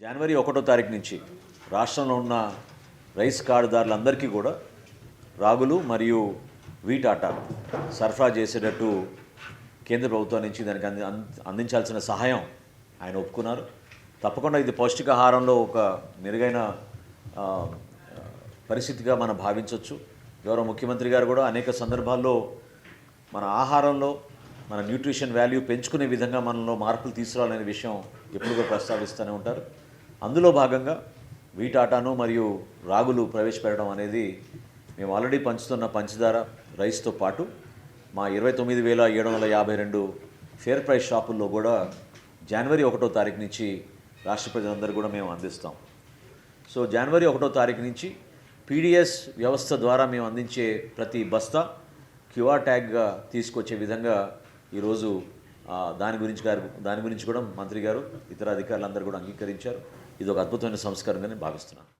జనవరి ఒకటో తారీఖు నుంచి రాష్ట్రంలో ఉన్న రైస్ కార్డుదారులందరికీ కూడా రాగులు మరియు వీట్ ఆటా సరఫరా చేసేటట్టు కేంద్ర ప్రభుత్వం నుంచి దానికి అంది అందించాల్సిన సహాయం ఆయన ఒప్పుకున్నారు. తప్పకుండా ఇది పౌష్టికాహారంలో ఒక మెరుగైన పరిస్థితిగా మనం భావించవచ్చు గౌరవ ముఖ్యమంత్రి గారు కూడా అనేక సందర్భాల్లో మన ఆహారంలో మన న్యూట్రిషన్ వాల్యూ పెంచుకునే విధంగా మనలో మార్పులు తీసుకురావాలనే విషయం ఎప్పుడు కూడా ప్రస్తావిస్తూనే ఉంటారు. అందులో భాగంగా వీటాటాను మరియు రాగులు ప్రవేశపెట్టడం అనేది మేము ఆల్రెడీ పంచుతున్న పంచదార రైస్తో పాటు మా ఇరవై తొమ్మిది వేల ఏడు వందల యాభై రెండు ఫేర్ ప్రైస్ షాపుల్లో కూడా జనవరి ఒకటో తారీఖు నుంచి రాష్ట్ర ప్రజలందరూ కూడా మేము అందిస్తాం. సో జనవరి ఒకటో తారీఖు నుంచి పీడిఎస్ వ్యవస్థ ద్వారా మేము అందించే ప్రతి బస్తా క్యూఆర్ ట్యాగ్గా తీసుకొచ్చే విధంగా ఈరోజు దాని గురించి గారు దాని గురించి కూడా మంత్రి గారు ఇతర అధికారులందరూ కూడా అంగీకరించారు. ఇది ఒక అద్భుతమైన సంస్కారంగా నేను భావిస్తున్నాను.